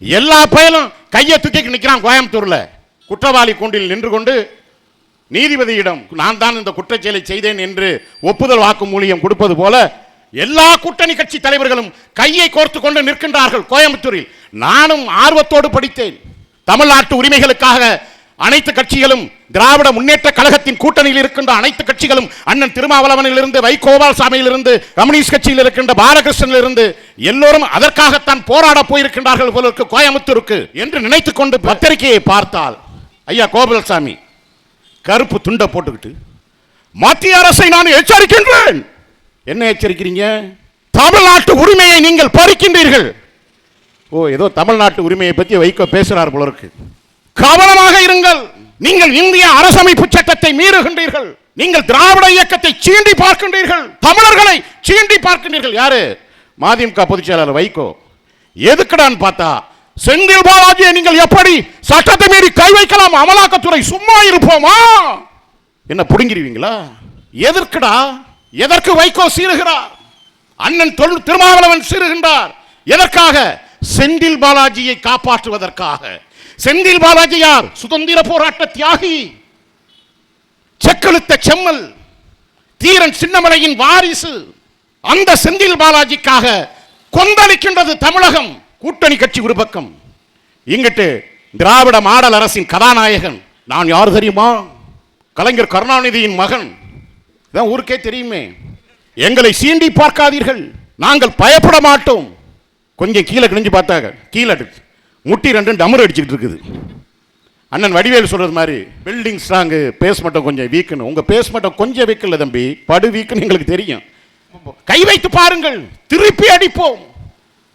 எல்லா பயலும் கையை தூக்கி நிற்கிறான் கோயம்புத்தூர்ல. குற்றவாளி கூண்டில் நின்று கொண்டு நீதிபதியிடம் நான் தான் இந்த குற்றச்செயலை செய்தேன் என்று ஒப்புதல் வாக்குமூலியம் கொடுப்பது போல எல்லா கூட்டணி கட்சி தலைவர்களும் கையை கோர்த்து கொண்டு நிற்கின்றார்கள் கோயம்புத்தூரில். நானும் ஆர்வத்தோடு படித்தேன். தமிழ்நாட்டு உரிமைகளுக்காக அனைத்து கட்சிகளும் திராவிட முன்னேற்ற கழகத்தின் கூட்டணியில் இருக்கின்ற அனைத்து கட்சிகளும் அண்ணன் திருமாவளவனிலிருந்து வைகோபால் சாமியிலிருந்து கம்யூனிஸ்ட் கட்சியில் இருக்கின்ற பாலகிருஷ்ணனிலிருந்து எல்லோரும் அதற்காகத்தான் போராட போயிருக்கின்றார்கள் போல இருக்கு கோயம்புத்தூருக்கு என்று நினைத்துக் கொண்டு பத்திரிகையை பார்த்தால் ஐயா கோபால்சாமி கருப்பு துண்டை போட்டுக்கிட்டு மத்திய அரசை நான் எச்சரிக்கின்றேன். என்ன எச்சரிக்கிறீங்க? தமிழ்நாட்டு உரிமையை நீங்கள் பறிக்கின்றீர்கள். ஓ ஏதோ தமிழ்நாட்டு உரிமையை பற்றி வைகோ பேசுகிறார் போல இருக்கு. கவனமாக இருங்கள். நீங்கள் இந்திய அரசமைப்பு சட்டத்தை மீறுகின்றீர்கள். நீங்கள் திராவிட இயக்கத்தை சீண்டி பார்க்கின்றீர்கள். தமிழர்களை சீண்டி பார்க்கின்றீர்கள். யாரு? மதிமுக பொதுச் செயலாளர் வைகோ. எதுக்குடான்னு பார்த்தா செந்தில் பாலாஜியை நீங்கள் எப்படி சட்டத்தை மீறி கை வைக்கலாம்? அமலாக்கத்துறை சும்மா இருப்போமா? என்ன புடுங்கிருவீங்களா எதற்குடா? எதற்கு வைகோ சீறுகிறார்? அண்ணன் திருமாவளவன் சீறுகின்றார். எதற்காக? செந்தில் பாலாஜியை காப்பாற்றுவதற்காக. செந்தில் பாலாஜி யார் சுதந்திர போராட்ட தியாகி செக்கெழுத்த செம்மல் தீரன் சின்னமலையின் வாரிசு அந்த செந்தில் பாலாஜிக்காக கொந்தளிக்கின்றது தமிழகம். கூட்டணி கட்சி ஒரு பக்கம். இங்கிட்டு திராவிட மாடல் அரசின் கதாநாயகன் நான் யார் தெரியுமா? கலைஞர் கருணாநிதியின் மகன். இதான் ஊருக்கே தெரியுமே. எங்களை சீண்டி பார்க்காதீர்கள். நாங்கள் பயப்பட மாட்டோம். கொஞ்சம் கீழே கிழிஞ்சு பார்த்தாங்க. கீழே முட்டி ரெண்டும் டமர் அடிச்சுக்கிட்டு இருக்குது. அண்ணன் வடிவேல் சொல்கிறது மாதிரி பில்டிங் ஸ்ட்ராங்கு பேஸ் மட்டும் கொஞ்சம் வீக்குன்னு உங்கள் பேஸ் மட்டும் கொஞ்சம் வீக்கில்ல தம்பி படு வீக்குன்னு எங்களுக்கு தெரியும். கை வைத்து பாருங்கள் திருப்பி அடிப்போம்.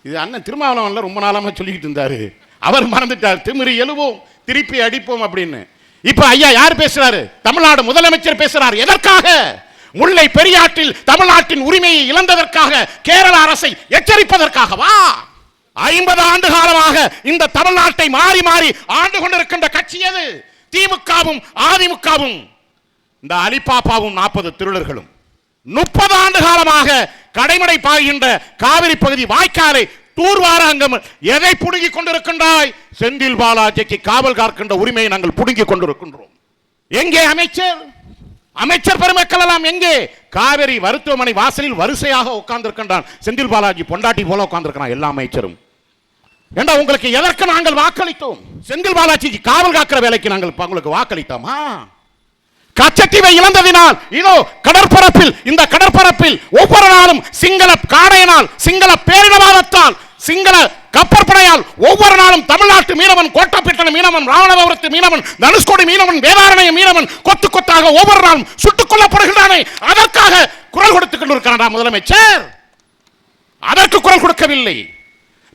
இது அண்ணன் திருமாவளவன்ல ரொம்ப நாளாக சொல்லிக்கிட்டு இருந்தாரு. அவர் மறந்துட்டார் திமிரி எழுவோம் திருப்பி அடிப்போம் அப்படின்னு. இப்போ ஐயா யார் பேசுறாரு? தமிழ்நாடு முதலமைச்சர் பேசுறார். எதற்காக? முல்லை பெரியாற்றில் தமிழ்நாட்டின் உரிமையை இழந்ததற்காக கேரள அரசை எச்சரிப்பதற்காகவா? ஐம்பது ஆண்டு காலமாக இந்த தமிழ்நாட்டை மாறி மாறி ஆண்டு கொண்டிருக்கின்ற கட்சி எது? திமுகவும் அதிமுகவும். இந்த அலிபாப்பாவும் நாற்பது திருடர்களும். முப்பது ஆண்டு காலமாக கடைமடை பாய்கின்ற காவிரி பகுதி வாய்க்காலை தூர்வார அங்கம் எதை புடுங்கிக் கொண்டிருக்கின்றாய்? செந்தில் பாலாஜிக்கு காவல் காக்கின்ற உரிமையை நாங்கள் புடுங்கிக் கொண்டிருக்கின்றோம். எங்கே அமைச்சர்? அமைச்சர் பெருமக்கள் எல்லாம் எங்கே? காவேரி மருத்துவமனை வாசலில் வரிசையாக உட்கார்ந்திருக்கின்றான். செந்தில் பாலாஜி பொண்டாட்டி போல உட்கார்ந்திருக்கிறான் எல்லா அமைச்சரும். ஏண்டா உங்களுக்கு எதற்கு நாங்கள் வாக்களித்தோம்? செந்தில் பாலாஜிக்கு காவல் காக்கிற வேலைக்கு நாங்கள் உங்களுக்கு வாக்களித்தோமா? கச்சத்தீவை இழந்ததினால் இதோ கடற்பரப்பில் இந்த கடற்பரப்பில் ஒவ்வொரு நாளும் சிங்கள காடையினால் சிங்கள பேரினவாதத்தால் சிங்கள கப்பற்படையால் ஒவ்வொரு நாளும் தமிழ்நாட்டு மீனவன் கோட்டப்பட்டின மீனவன் ராவணபுரத்து மீனவன் தனுஷ்கோடி மீனவன் வேதாரணைய மீனவன் கொத்து கொத்தாக ஒவ்வொரு நாளும் சுட்டுக் கொல்லப்படுகின்றானே. அதற்காக குரல் கொடுத்துக் கொண்டிருக்கிறாரா முதலமைச்சர். அதற்கு குரல் கொடுக்கவில்லை.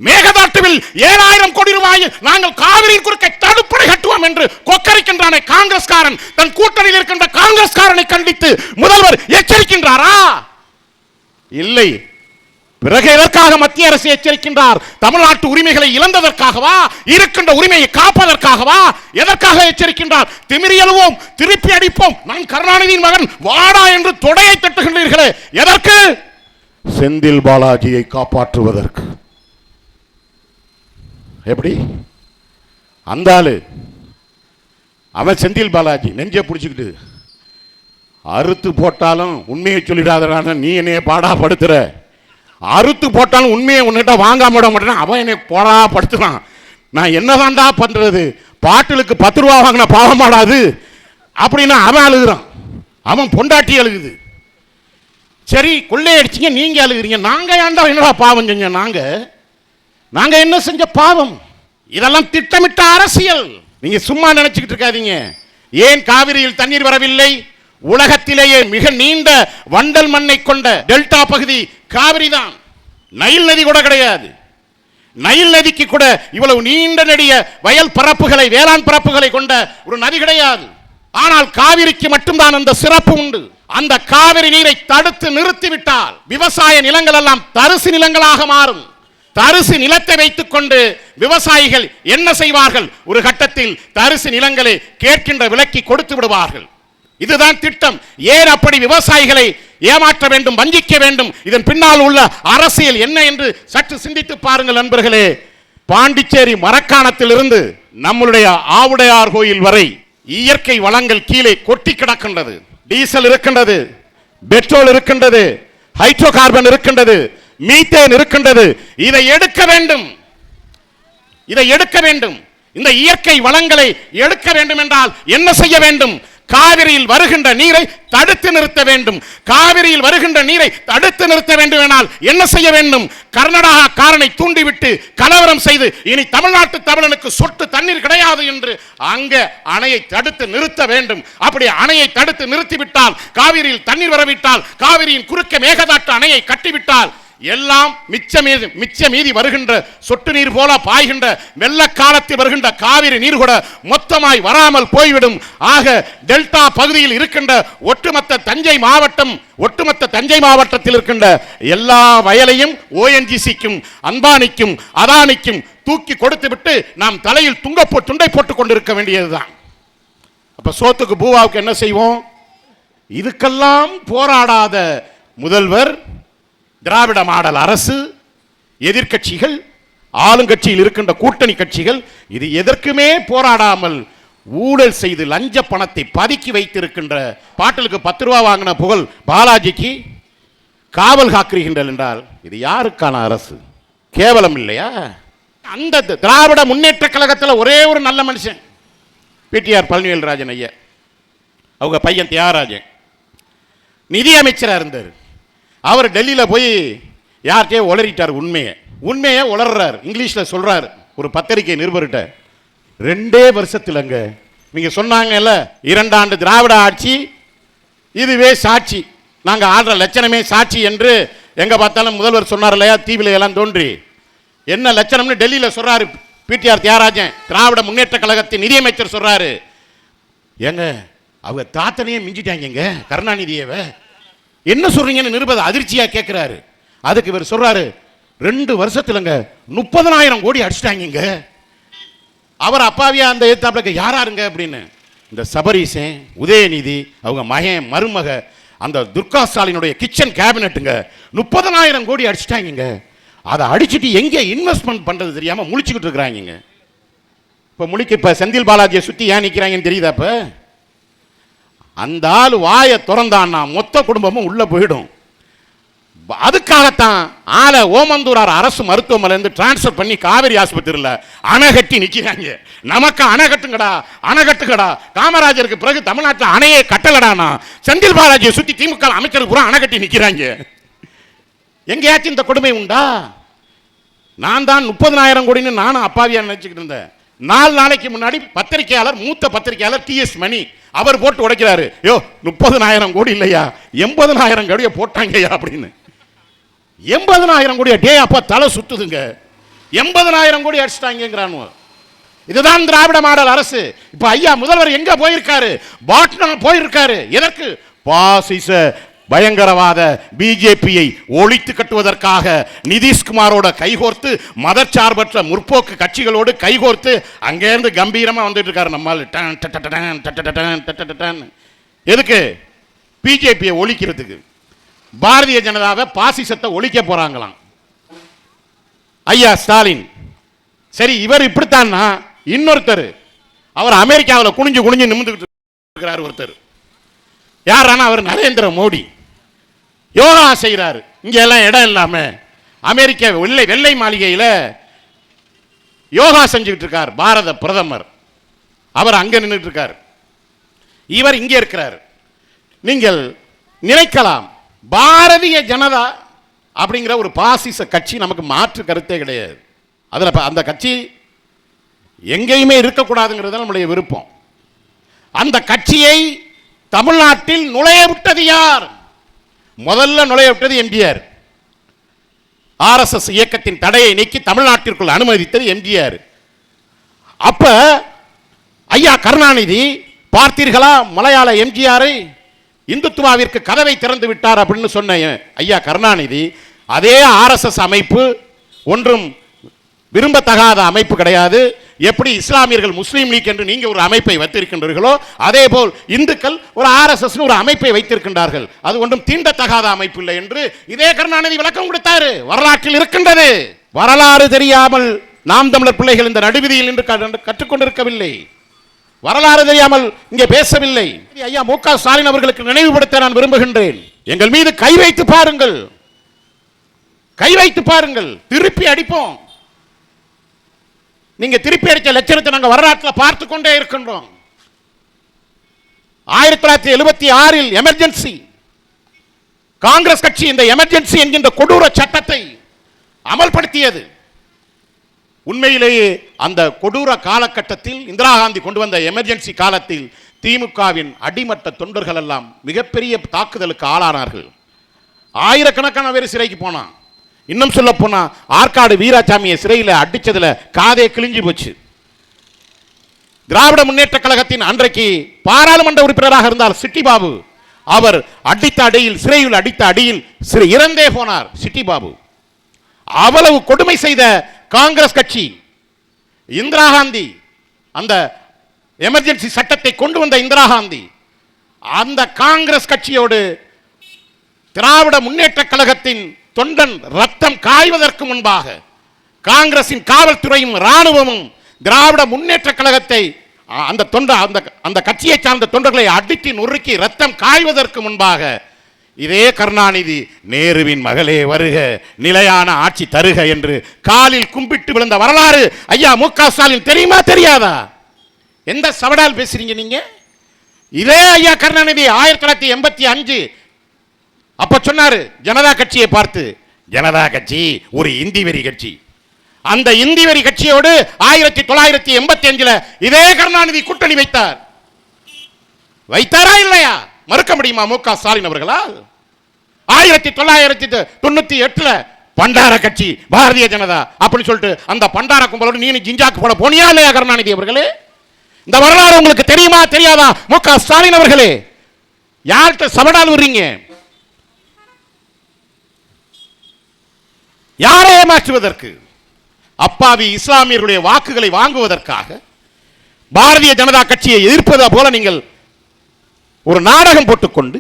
மேகதாட்டுவில் ஏழாயிரம் கோடி ரூபாய் நாங்கள் காவிரியின் குறுக்கே தடுப்பணை கட்டுவோம் என்று கொக்கரிக்கின்றானே காங்கிரஸ்காரன். தன் கூட்டணியில் இருக்கின்ற காங்கிரஸ்காரனை கண்டித்து முதல்வர் எச்சரிக்கின்றாரா? இல்லை. பிறகு எதற்காக மத்திய அரசு எச்சரிக்கின்றார்? தமிழ்நாட்டு உரிமைகளை இழந்ததற்காகவா? இருக்கின்ற உரிமையை காப்பதற்காகவா? எதற்காக எச்சரிக்கின்றார்? திமிரி எழுவோம் திருப்பி அடிப்போம். நான் கருணாநிதியின் மகன் வாடா என்று தொடையை தட்டுகின்றீர்களே. எதற்கு? செந்தில் பாலாஜியை காப்பாற்றுவதற்கு. எப்படி? அந்த ஆளு. அவன் செந்தில் பாலாஜி நெஞ்சை பிடிச்சிக்கிட்டு அறுத்து போட்டாலும் உண்மையை சொல்லிடாதடான நீ என்னைய பாடா படுத்துற. அறுத்து போட்டாலும் உண்மையை உன்னிட்ட வாங்காம விட மாட்டேன்னா அவன் என்னை போடா படுத்துறான். நான் என்னதான்டா பண்ணுறது பாட்டிலுக்கு பத்து ரூபா வாங்கின பாவமாடாது. அப்படின்னு அவன் அழுகுறான். அவன் பொண்டாட்டி அழுகுது. சரி கொள்ளையடிச்சிங்க நீங்கள் அழுகுறீங்க. நாங்கள் ஏன்டா என்னடா பாவம் செஞ்சோம் நாங்கள் நாங்கள் என்ன செஞ்ச பாவம்? இதெல்லாம் திட்டமிட்ட அரசியல். நீங்கள் சும்மா நினச்சிக்கிட்டு இருக்காதீங்க. ஏன் காவிரியில் தண்ணீர் வரவில்லை? உலகத்திலேயே மிக நீண்ட வண்டல் மண்ணை கொண்ட டெல்டா பகுதி காவிரி தான் நைல் நதி கூட கிடையாது. நைல் நதிக்கு கூட இவ்வளவு நீண்ட நெடிய வயல் பரப்புகளை வேளாண் பரப்புகளை கொண்ட ஒரு நதி கிடையாது. ஆனால் காவிரிக்கு மட்டும்தான் அந்த சிறப்பு உண்டு. அந்த காவிரி நீரை தடுத்து நிறுத்திவிட்டால் விவசாய நிலங்கள் எல்லாம் தரிசு நிலங்களாக மாறும். தரிசு நிலத்தை வைத்துக் கொண்டு விவசாயிகள் என்ன செய்வார்கள்? ஒரு கட்டத்தில் தரிசு நிலங்களை கேட்கின்ற விலக்கி கொடுத்து விடுவார்கள். இதுதான் திட்டம். ஏன் அப்படி விவசாயிகளை ஏமாற்ற வேண்டும் வஞ்சிக்க வேண்டும். இதன் பின்னால் உள்ள அரசியல் என்ன என்று சற்று சிந்தித்து பாருங்கள் நண்பர்களே. பாண்டிச்சேரி மரக்காணத்திலிருந்து நம்மளுடைய ஆவுடையார் கோயில் வரை இயற்கை வளங்கள் கீழே கொட்டி கிடக்கின்றது. டீசல் இருக்கின்றது பெட்ரோல் இருக்கின்றது ஹைட்ரோ கார்பன் இருக்கின்றது மீத்தேன் இருக்கின்றது. இதை எடுக்க வேண்டும். இதை எடுக்க வேண்டும். இந்த இயற்கை வளங்களை எடுக்க வேண்டும் என்றால் என்ன செய்ய வேண்டும்? காவிரியில் வருகின்ற நீரை தடுத்து நிறுத்த வேண்டும். காவிரியில் வருகின்ற நீரை தடுத்து நிறுத்த வேண்டும் என்ன செய்ய வேண்டும்? கர்நாடகா காரனை தூண்டிவிட்டு கலவரம் செய்து இனி தமிழ்நாட்டு தமிழனுக்கு சொட்டு தண்ணீர் கிடையாது என்று அங்க அணையை தடுத்து நிறுத்த வேண்டும். அப்படி அணையை தடுத்து நிறுத்திவிட்டால் காவிரியில் தண்ணீர் வரவிட்டால் காவிரியின் குறுக்க மேகதாட்டு அணையை கட்டிவிட்டால் எல்லாம் மிச்ச மீதி மிச்ச மீதி வருகின்ற சொட்டு நீர் போல பாய்கின்ற வெள்ள காலத்தில் வருகின்ற காவிரி நீர் கூட மொத்தமாய் வராமல் போய்விடும். ஆக டெல்டா பகுதியில் இருக்கின்ற ஒட்டுமொத்த தஞ்சை மாவட்டம் ஒட்டுமொத்த தஞ்சை மாவட்டத்தில் இருக்கின்ற எல்லா வயலையும் ஓஎன்ஜிசிக்கும் அம்பானிக்கும் அதானிக்கும் தூக்கி கொடுத்து விட்டு நாம் தலையில் துங்கப்போ போ துண்டை போட்டுக் கொண்டிருக்க வேண்டியதுதான். அப்ப சோத்துக்கு பூவாவுக்கு என்ன செய்வோம்? இதுக்கெல்லாம் போராடாத முதல்வர் திராவிட மாடல் அரசு எதிர்க்கட்சிகள் ஆளுங்கட்சியில் இருக்கின்ற கூட்டணி கட்சிகள் இது எதற்குமே போராடாமல் ஊழல் செய்து லஞ்ச பணத்தை பதுக்கி வைத்திருக்கின்ற பாட்டலுக்கு பத்து ரூபா வாங்கின புகழ் பாலாஜிக்கு காவல் காக்கிறீர்கள் என்றால் இது யாருக்கான அரசு? கேவலம் இல்லையா? அந்த திராவிட முன்னேற்ற கழகத்தில் ஒரே ஒரு நல்ல மனுஷன் பிடிஆர் பழனிவேல் ராஜன் ஐயா. அவங்க பையன் தியாகராஜன். நிதி அமைச்சராக இருந்தார். அவர் டெல்லியில் போய் யார்கிட்டயே உளறிட்டார் உண்மையை. உண்மையை உளர்றார். இங்கிலீஷில் சொல்கிறார் ஒரு பத்திரிகை நிருபர்கிட்ட. ரெண்டே வருஷத்தில்ங்க நீங்கள் சொன்னாங்கல்ல இரண்டாண்டு திராவிட ஆட்சி இதுவே சாட்சி. நாங்கள் ஆடுற லட்சணமே சாட்சி என்று எங்கே பார்த்தாலும் முதல்வர் சொன்னார் இல்லையா தீவில எல்லாம் தோன்றி. என்ன லட்சணம்னு டெல்லியில் சொல்கிறாரு பிடிஆர் தியாகராஜன். திராவிட முன்னேற்ற கழகத்தின் நிதியமைச்சர் சொல்கிறாரு ஏங்க அவங்க தாத்தனையே மிஞ்சிட்டாங்கங்க கருணாநிதியவை. என்ன சொல்றீங்கன்னு நிருபத அதிர்ச்சியாக கேட்குறாரு அதுக்கு இவர் சொல்றாரு ரெண்டு வருஷத்துலங்க முப்பதனாயிரம் கோடி அடிச்சிட்டாங்க அவர் அப்பாவியா அந்த எதிர்த்தாப்புல யாராருங்க? அப்படின்னு. இந்த சபரீசன் உதயநிதி அவங்க மகன் மருமக அந்த துர்கா ஸ்டாலினுடைய கிச்சன் கேபினட்டுங்க முப்பதனாயிரம் கோடி அடிச்சிட்டாங்க அதை அடிச்சிட்டு எங்கே இன்வெஸ்ட்மெண்ட் பண்ணுறது தெரியாமல் முழிச்சுக்கிட்டு இருக்கிறாங்க இப்போ முழிக்க இப்போ செந்தில் பாலாஜியை சுற்றி ஏன் நிற்கிறாங்கன்னு தெரியுதா இப்போ? அந்த ஆள் வாயை திறந்தான்னா மொத்த குடும்பமும் உள்ளே போயிடும். அதுக்காகத்தான் ஆளை ஓமந்தூரார் அரசு மருத்துவமனையிலேருந்து டிரான்ஸ்ஃபர் பண்ணி காவேரி ஆஸ்பத்திரியில் அணை கட்டி நிற்கிறாங்க நமக்கு அணை கட்டுங்கடா அணை கட்டுங்கடா. காமராஜருக்கு பிறகு தமிழ்நாட்டில் அணையே கட்டலடானா? செந்தில் பாலாஜியை சுற்றி திமுக அமைச்சருக்கு பூரா அணை கட்டி நிற்கிறாங்க எங்கேயாச்சும் இந்த கொடுமை உண்டா? நான் தான் முப்பதனாயிரம் கோடின்னு நானும் அப்பாவியா நினச்சிக்கிட்டு இருந்தேன். நாலு நாளைக்கு முன்னாடி பத்திரிகையாளர் மூத்த பத்திரிகையாளர் டிஎஸ் மணி அவர் போட்டு உடைக்கிறாரு. யோ முப்பதனாயிரம் கோடி இல்லையா? எண்பதனாயிரம் கோடியை போட்டாங்கய்யா அப்படின்னு. எண்பதனாயிரம் கோடி டே அப்பா தலை சுத்துதுங்க. எண்பதனாயிரம் கோடி அடிச்சிட்டாங்கிறானு இதுதான் திராவிட மாடல் அரசு. இப்ப ஐயா முதல்வர் எங்க போயிருக்காரு? பாட்னா போயிருக்காரு. எதற்கு? பாசிச பயங்கரவாத பிஜேபியை ஒழித்து கட்டுவதற்காக நிதிஷ்குமாரோட கைகோர்த்து மதச்சார்பற்ற முற்போக்கு கட்சிகளோடு கைகோர்த்து அங்கேருந்து கம்பீரமாக வந்துட்டு இருக்காரு நம்மால். டன் எதுக்கு? பிஜேபியை ஒழிக்கிறதுக்கு. பாரதிய ஜனதாவை பாசிசத்தை ஒழிக்க போறாங்களாம். ஐயா ஸ்டாலின். சரி இவர் இப்படித்தான்னா இன்னொருத்தர். அவர் அமெரிக்காவில் குனிஞ்சு குனிஞ்சு நிமிந்துக்கிட்டு இருக்கிறார் ஒருத்தர். யாரானா அவர் நரேந்திர மோடி. யோகா செய்கிறாரு இங்கே எல்லாம் இடம் இல்லாமல் அமெரிக்க வெள்ளை வெள்ளை மாளிகையில் யோகா செஞ்சுக்கிட்டு இருக்கார் பாரத பிரதமர். அவர் அங்கே நின்றுட்டு இருக்கார். இவர் இங்கே இருக்கிறார். நீங்கள் நினைக்கலாம் பாரதிய ஜனதா அப்படிங்கிற ஒரு பாசிச கட்சி நமக்கு மாற்று கருத்தே கிடையாது. அதில் ப- அந்த கட்சி எங்கேயுமே இருக்கக்கூடாதுங்கிறது நம்முடைய விருப்பம். அந்த கட்சியை தமிழ்நாட்டில் நுழைய விட்டது யார்? முதல்ல நுழைய விட்டது எம்ஜிஆர். ஆர்எஸ்எஸ் இயக்கத்தின் தடையை நீக்கி தமிழ்நாட்டிற்குள் அனுமதித்தது எம்ஜிஆர். அப்ப ஐயா கருணாநிதி பார்த்தீர்களா மலையாள எம்ஜிஆரை? இந்துத்துவாவிற்கு கதவை திறந்து விட்டார் அப்படின்னு சொன்ன ஐயா கருணாநிதி அதே ஆர்எஸ்எஸ் அமைப்பு ஒன்றும் விரும்பத்தகாத அமைப்பு கிடையாது. எப்படி இஸ்லாமியர்கள் முஸ்லீம் லீக் என்று நீங்கள் ஒரு அமைப்பை வைத்திருக்கின்றீர்களோ அதே போல் இந்துக்கள் ஒரு ஆர்எஸ்எஸ் ஒரு அமைப்பை வைத்திருக்கின்றார்கள். அது ஒன்றும் தீண்டத்தகாத அமைப்பு இல்லை என்று இதே கருணாநிதி விளக்கம் கொடுத்தாரு. வரலாற்றில் இருக்கின்றது. வரலாறு தெரியாமல் நாம் தமிழர் பிள்ளைகள் இந்த நடுவிதியில் நின்று கற்றுக்கொண்டிருக்கவில்லை. வரலாறு தெரியாமல் இங்கே பேசவில்லை. ஐயா மு க ஸ்டாலின் அவர்களுக்கு நினைவுபடுத்த நான் விரும்புகின்றேன். எங்கள் மீது கை வைத்து பாருங்கள். கை வைத்து பாருங்கள். திருப்பி அடிப்போம். நீங்க திருப்பி அடித்த லட்சணத்தை நாங்கள் வரலாற்றில் பார்த்து கொண்டே இருக்கின்றோம். ஆயிரத்தி தொள்ளாயிரத்தி எழுபத்தி ஆறில் எமர்ஜென்சி காங்கிரஸ் கட்சி இந்த எமர்ஜென்சி என்கின்ற கொடூர சட்டத்தை அமல்படுத்தியது. உண்மையிலேயே அந்த கொடூர காலகட்டத்தில் இந்திரா காந்தி கொண்டு வந்த எமர்ஜென்சி காலத்தில் திமுகவின் அடிமட்ட தொண்டர்கள் எல்லாம் மிகப்பெரிய தாக்குதலுக்கு ஆளானார்கள். ஆயிரக்கணக்கான பேர் சிறைக்கு போனான். இன்னும் சொல்ல போனா ஆற்காடு வீராசாமியை சிறையில் அடிச்சதுல காதே கிழிஞ்சு போச்சு. திராவிட முன்னேற்ற கழகத்தின் அன்றைக்கு பாராளுமன்ற உறுப்பினராக இருந்தார் சிட்டி பாபு அவர் அடித்த அடியில் சிறையில் அடித்த அடியில் சிறு இறந்தே போனார் சிட்டி பாபு அவ்வளவு கொடுமை செய்த காங்கிரஸ் கட்சி இந்திரா காந்தி அந்த எமர்ஜென்சி சட்டத்தை கொண்டு வந்த இந்திரா காந்தி அந்த காங்கிரஸ் கட்சியோடு திராவிட முன்னேற்ற கழகத்தின் தொண்டன் ரத்தம் காய்வதற்கு முன்பாக காங்கிரசின் காவல்துறையும் ராணுவமும் திராவிட முன்னேற்ற கழகத்தை அந்த தொண்ட அந்த அந்த கட்சியை சார்ந்த தொண்டர்களை அடித்து நொறுக்கி ரத்தம் காய்வதற்கு முன்பாக இதே கருணாநிதி நேருவின் மகளே வருக நிலையான ஆட்சி தருக என்று காலில் கும்பிட்டு விழுந்த வரலாறு. ஐயா மு க ஸ்டாலின் தெரியுமா தெரியாதா? எந்த சவடால் பேசுறீங்க நீங்க? இதே ஐயா கருணாநிதி ஆயிரத்தி தொள்ளாயிரத்தி எண்பத்தி அஞ்சு அப்ப சொன்னாரு ஜனதா கட்சியை பார்த்து. ஜனதா கட்சி ஒரு இந்தி வெறி கட்சி. அந்த இந்தி வெறி கட்சியோடு ஆயிரத்தி தொள்ளாயிரத்தி எண்பத்தி அஞ்சுல இதே கருணாநிதி கூட்டணி வைத்தார். வைத்தாரா இல்லையா? மறுக்க முடியுமா மு க ஸ்டாலின் அவர்களா ஆயிரத்தி தொள்ளாயிரத்தி தொண்ணூத்தி எட்டுல பண்டார கட்சி பாரதிய ஜனதா அப்படின்னு சொல்லிட்டு அந்த பண்டார கும்பலோடு நீ ஜிஞ்சாக்கு போல போனியா இல்லையா கருணாநிதி அவர்களே? இந்த வரலாறு உங்களுக்கு தெரியுமா தெரியாதா? மு க ஸ்டாலின் அவர்களே. யார்கிட்ட சபடால் விடுறீங்க? யாரை ஏமாற்றுவதற்கு? அப்பாவி இஸ்லாமியர்களுடைய வாக்குகளை வாங்குவதற்காக பாரதிய ஜனதா கட்சியை எதிர்ப்பது போல நீங்கள் ஒரு நாடகம் போட்டுக்கொண்டு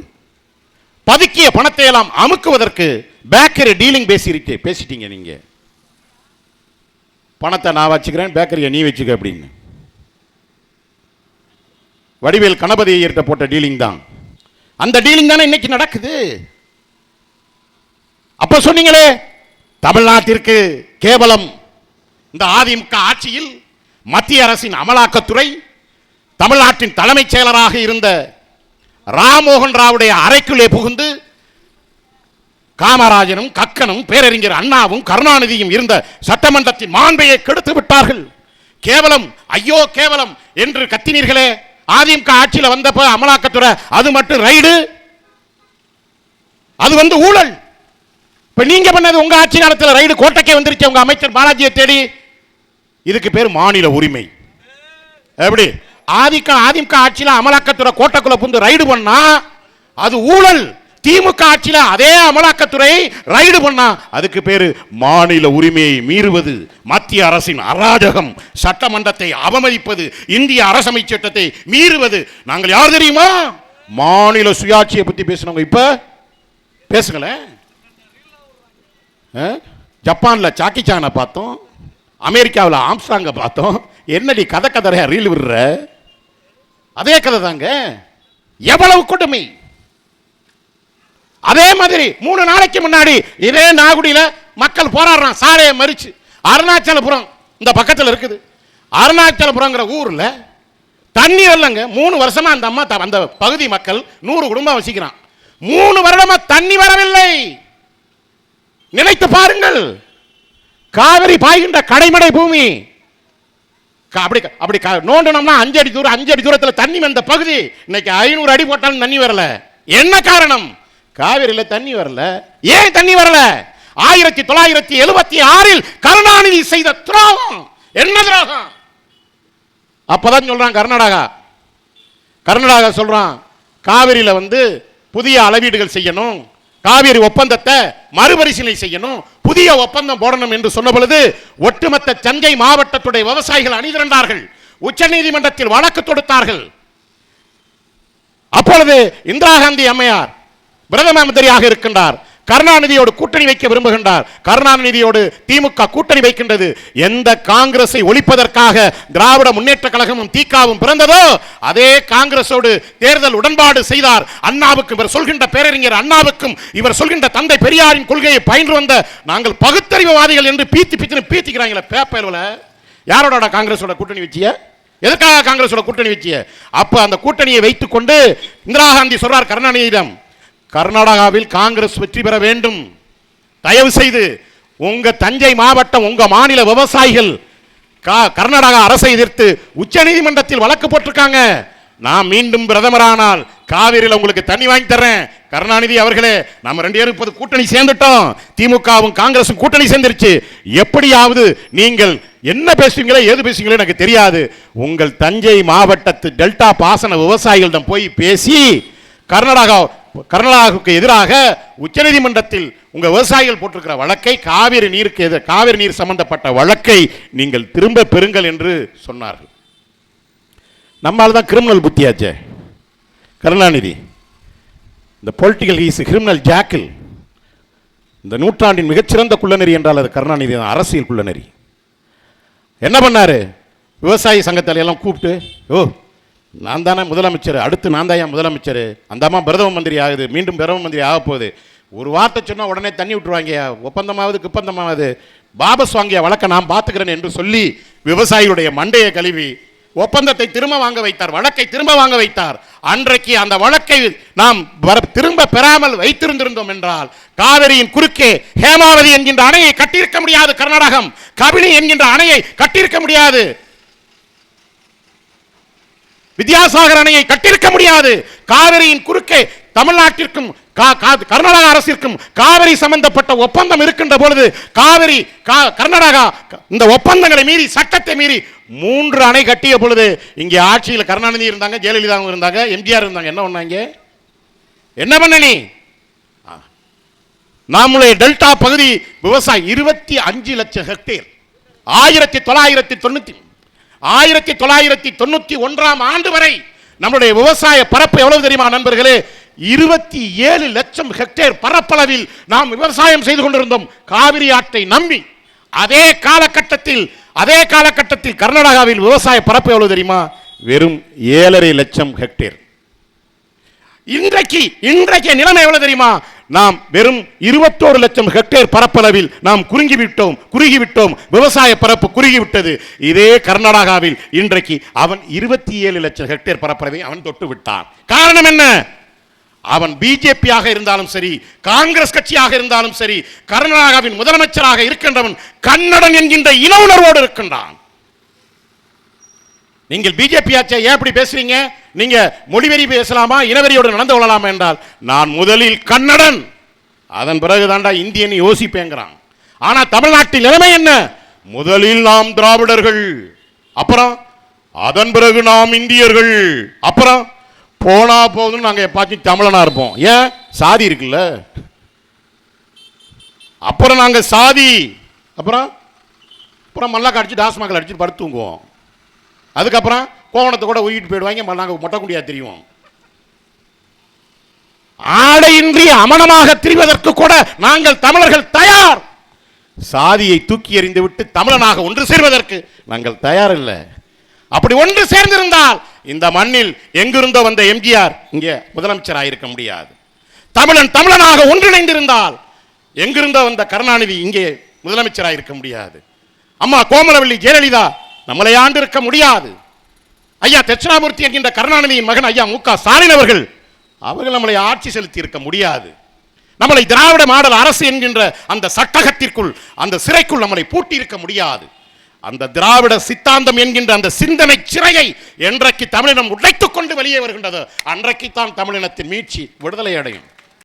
பதுக்கிய பணத்தை எல்லாம் அமுக்குவதற்கு பேக்கரி டீலிங் பேசிட்டு பேசிட்டீங்க நீங்க. பணத்தை நான் வச்சுக்கிறேன் பேக்கரியை நீ வச்சுக்க அப்படின்னு. வடிவேல் கணபதி ஐயர்கிட்ட போட்ட டீலிங் தான். அந்த டீலிங் தானே இன்னைக்கு நடக்குது? அப்ப சொன்னீங்களே தமிழ்நாட்டிற்கு கேவலம். இந்த அதிமுக ஆட்சியில் மத்திய அரசின் அமலாக்கத்துறை தமிழ்நாட்டின் தலைமைச் செயலராக இருந்த ராமோகன் ராவுடைய அறைக்குள்ளே புகுந்து காமராஜனும் கக்கனும் பேரறிஞர் அண்ணாவும் கருணாநிதியும் இருந்த சட்டமன்றத்தின் மாண்பையை கெடுத்து விட்டார்கள். கேவலம் ஐயோ கேவலம் என்று கத்தினீர்களே. அதிமுக ஆட்சியில் வந்தப்ப அமலாக்கத்துறை அது மட்டும் ரைடு. அது வந்து ஊழல். இப்ப நீங்க பண்ணது உங்க ஆட்சி காலத்தில் ரைடு கோட்டைக்கே வந்துருச்சு உங்க அமைச்சர் பாலாஜியை தேடி. இதுக்கு பேர் மாநில உரிமை. எப்படி? ஆதிக்க அதிமுக ஆட்சியில் அமலாக்கத்துறை கோட்டைக்குள்ள புந்து ரைடு பண்ணா அது ஊழல். திமுக ஆட்சியில் அதே அமலாக்கத்துறை ரைடு பண்ணா அதுக்கு பேர் மாநில உரிமையை மீறுவது. மத்திய அரசின் அராஜகம். சட்டமன்றத்தை அவமதிப்பது. இந்திய அரசமைச் சட்டத்தை மீறுவது. நாங்கள் யார் தெரியுமா? மாநில சுயாட்சியை பற்றி பேசுனவங்க இப்போ பேசுங்களேன். ஜப்பானில் சாக்கி சானை பார்த்தோம். அமெரிக்காவில் ஆம்ஸ்டாங்கை பார்த்தோம். என்னடி கதை கதறையா ரீல் விடுற? அதே கதை தாங்க. எவ்வளவு கொடுமை? அதே மாதிரி மூணு நாளைக்கு முன்னாடி இதே நாகுடியில் மக்கள் போராடுறான். சாலையை மறிச்சு. அருணாச்சலபுரம் இந்த பக்கத்தில் இருக்குது. அருணாச்சலபுரங்கிற ஊரில் தண்ணி வரலங்க மூணு வருஷமா அந்த அம்மா த- அந்த பகுதி மக்கள் நூறு குடும்பம் வசிக்கிறான். மூணு வருடமா தண்ணி வரவில்லை. நினைத்து பாருங்கள். காவிரி பாய்கின்ற கடைமடை பூமி. அப்படி அப்படி க- அஞ்சு அடி தூரம் அஞ்சு அடி தூரத்தில் தண்ணி வந்த பகுதி. இன்னைக்கு ஐநூறு அடி போட்டாலும் தண்ணி வரல. என்ன காரணம்? காவிரியில் தண்ணி வரல. ஏன் தண்ணி வரல? ஆயிரத்தி தொள்ளாயிரத்தி எழுபத்தி ஆறில் கருணாநிதி செய்த துரோகம். என்ன துரோகம்? அப்பதான் சொல்றான் கர்நாடகா. கர்நாடகா சொல்றான் காவிரியில் வந்து புதிய அளவீடுகள் செய்யணும். காவிரி ஒப்பந்தத்தை மறுபரிசீலனை செய்யணும். புதிய ஒப்பந்தம் போடணும் என்று சொன்ன பொழுது ஒட்டுமொத்த தஞ்சை மாவட்டத்துடைய விவசாயிகள் அணிதிரண்டார்கள். உச்சநீதிமன்றத்தில் வழக்கு தொடுத்தார்கள். அப்பொழுது இந்திரா காந்தி அம்மையார் பிரதம மந்திரியாக இருக்கின்றார். கருணாநிதியோடு கூட்டணி வைக்க விரும்புகின்றார். கருணாநிதியோடு திமுக கூட்டணி வைக்கின்றது. எந்த காங்கிரஸை ஒழிப்பதற்காக திராவிட முன்னேற்ற கழகமும் தீகாவும் பிறந்ததோ அதே காங்கிரஸோடு தேர்தல் உடன்பாடு செய்தார். அண்ணாவுக்கு இவர் சொல்கின்ற பேரறிஞர் அண்ணாவுக்கும் இவர் சொல்கின்ற தந்தை பெரியாரின் கொள்கையை பயின்று வந்த நாங்கள் பகுத்தறிவுவாதிகள் என்று பீத்தி பீத்தி பீத்திக்கிறாங்களே பேப்பரில். யாரோட காங்கிரஸோட கூட்டணி வச்சிய? எதற்காக காங்கிரஸோட கூட்டணி வச்சிய? அப்ப அந்த கூட்டணியை வைத்துக்கொண்டு இந்திரா காந்தி சொல்றார் கருணாநிதியிடம் கர்நாடகாவில் காங்கிரஸ் வெற்றி பெற வேண்டும். தயவு செய்து உங்க தஞ்சை மாவட்டம் உங்க மாநில விவசாயிகள் கா- கர்நாடகா அரசை எதிர்த்து உச்சநீதிமன்றத்தில் வழக்கு போட்டிருக்காங்க. நான் மீண்டும் பிரதமரானால் காவிரியில் உங்களுக்கு தண்ணி வாங்கி தர்றேன். கருணாநிதி அவர்களே நம்ம ரெண்டு பேரும் இப்போது கூட்டணி சேர்ந்துட்டோம். திமுகவும் காங்கிரஸும் கூட்டணி சேர்ந்துருச்சு. எப்படியாவது நீங்கள் என்ன பேசுவீங்களோ ஏது பேசுவீங்களோ எனக்கு தெரியாது. உங்கள் தஞ்சை மாவட்டத்து டெல்டா பாசன விவசாயிகளிடம் போய் பேசி கர்நாடகா கர்நாடகாவுக்கு எதிராக உச்சநீதிமன்றத்தில் உங்கள் விவசாயிகள் போட்டிருக்கிற வழக்கை காவிரி நீருக்கு எதிர் காவிரி நீர் சம்பந்தப்பட்ட வழக்கை நீங்கள் திரும்ப பெறுங்கள் என்று சொன்னார்கள். நம்மால் தான் கிரிமினல் புத்தியாச்சே. கருணாநிதி இந்த பொலிட்டிக்கல் இஸ் கிரிமினல் ஜாக்கில் இந்த நூற்றாண்டின் மிகச்சிறந்த குள்ளநெறி என்றால் அது கருணாநிதி தான் அரசியல் குள்ளநெறி. என்ன பண்ணாரு? விவசாய சங்கத்தில எல்லாம் கூப்பிட்டு ஓ நான் தானே முதலமைச்சர் அடுத்து நான் தான் முதலமைச்சர். அந்த அம்மா பிரதம மந்திரி ஆகுது மீண்டும் பிரதம மந்திரி ஆக போகுது. ஒரு வார்த்தை சொன்னால் உடனே தண்ணி விட்டுருவாங்கயா ஒப்பந்தமாவது குப்பந்தமாவது. பாபஸ் வாங்கிய வழக்கை நான் பார்த்துக்கிறேன் என்று சொல்லி விவசாயிகளுடைய மண்டையை கழுவி ஒப்பந்தத்தை திரும்ப வாங்க வைத்தார் வழக்கை திரும்ப வாங்க வைத்தார். அன்றைக்கு அந்த வழக்கை நாம் வர- திரும்ப பெறாமல் வைத்திருந்திருந்தோம் என்றால் காவிரியின் குறுக்கே ஹேமாவதி என்கின்ற அணையை கட்டியிருக்க முடியாது கர்நாடகம். கபினி என்கின்ற அணையை கட்டியிருக்க முடியாது. வித்யாசாகர் அணையை கட்டியிருக்க முடியாது. காவிரியின் குறுக்கே தமிழ்நாட்டிற்கும் கா- கர்நாடக அரசிற்கும் காவிரி சம்பந்தப்பட்ட ஒப்பந்தம் இருக்கின்ற பொழுது காவிரி கா- கர்நாடகா க- இந்த ஒப்பந்தங்களை மீறி சட்டத்தை மீறி மூன்று அணை கட்டிய பொழுது இங்கே ஆட்சியில் கருணாநிதி இருந்தாங்க ஜெயலலிதாவும் இருந்தாங்க எம்ஜிஆர் இருந்தாங்க. என்ன பண்ணாங்க என்ன பண்ண நீ? நம்முடைய டெல்டா பகுதி விவசாயம் இருபத்தி அஞ்சு லட்சம் ஹெக்டேர். ஆயிரத்தி தொள்ளாயிரத்தி தொண்ணூத்தி ஆயிரத்தி தொள்ளாயிரத்தி தொண்ணூத்தி ஒன்றாம் ஆண்டு வரை நம்முடைய விவசாய பரப்பு எவ்வளவு தெரியுமா நண்பர்களே? இருபத்தி ஏழு லட்சம் ஹெக்டேர் பரப்பளவில் நாம் விவசாயம் செய்து கொண்டிருந்தோம். காவிரி ஆற்றை நம்பி. அதே காலகட்டத்தில் அதே காலகட்டத்தில் கர்நாடகாவில் விவசாய பரப்பு எவ்வளவு தெரியுமா? வெறும் ஏழரை லட்சம் ஹெக்டேர். இன்றைக்கு இன்றைக்கு நிலைமை எவ்வளவு தெரியுமா? நாம் வெறும் இருபத்தோரு லட்சம் ஹெக்டேர் பரப்பளவில் நாம் குறுங்கி விட்டோம் குறுகி விட்டோம் விவசாய பரப்பு குறுகிவிட்டது. இதே கர்நாடகாவில் இன்றைக்கு அவன் இருபத்தி ஏழு லட்சம் ஹெக்டேர் பரப்பளவை அவன் தொட்டு விட்டான். காரணம் என்ன? அவன் பிஜேபியாக இருந்தாலும் சரி காங்கிரஸ் கட்சியாக இருந்தாலும் சரி கர்நாடகாவின் முதலமைச்சராக இருக்கின்றவன் கன்னடன் என்கின்ற இன உணர்வோடு இருக்கின்றான். நீங்கள் பிஜேபி ஆச்சே ஏன் இப்படி பேசுறீங்க? நீங்க மொழிவெறி பேசலாமா இனவெறியோடு நடந்து கொள்ளலாமா என்றால் நான் முதலில் கன்னடன். அதன் பிறகு தாண்டா இந்தியன் யோசிப்பேங்கிறான். ஆனா தமிழ்நாட்டில் நிலைமை என்ன? முதலில் நாம் திராவிடர்கள். அப்புறம் அதன் பிறகு நாம் இந்தியர்கள். அப்புறம் போனா போதும் நாங்க எப்பாச்சும் தமிழனா இருப்போம். ஏன்? சாதி இருக்குல்ல. அப்புறம் நாங்க சாதி. அப்புறம் அப்புறம் மல்லாக்க அடிச்சு டாஸ்மாக அடிச்சு படுத்துங்குவோம் அதுக்கப்புறம் கோவணத்தை கூட உயிட்டு போயிடுவாங்க நாங்கள் மொட்டை குடியா தெரியும் ஆடையின்றி அமனமாக திரிவதற்கு கூட நாங்கள் தமிழர்கள் தயார். சாதியை தூக்கி எறிந்து விட்டு தமிழனாக ஒன்று சேர்வதற்கு நாங்கள் தயார் இல்லை அப்படி ஒன்று சேர்ந்திருந்தால் இந்த மண்ணில் எங்கிருந்தோ வந்த எம்ஜிஆர் இங்கே முதலமைச்சராக இருக்க முடியாது. தமிழன் தமிழனாக ஒன்றிணைந்திருந்தால் எங்கிருந்தோ வந்த கருணாநிதி இங்கே முதலமைச்சராக இருக்க முடியாது. அம்மா கோமலவள்ளி ஜெயலலிதா நம்மளை ஆண்டு இருக்க முடியாது. ஐயா தட்சிணாமூர்த்தி என்கின்ற கருணாநிதியின் மகன் ஐயா மு க ஸ்டாலின் அவர்கள் அவர்கள் நம்மளை ஆட்சி செலுத்தி இருக்க முடியாது. நம்மளை திராவிட மாடல் அரசு என்கின்ற அந்த சட்டகத்திற்குள் அந்த சிறைக்குள் நம்மளை பூட்டி இருக்க முடியாது. அந்த திராவிட சித்தாந்தம் என்கின்ற அந்த சிந்தனை சிறையை என்றைக்கு தமிழினம் உடைத்துக் கொண்டு வெளியே வருகின்றது அன்றைக்கு தான் தமிழினத்தின் மீட்சி விடுதலை அடையும்.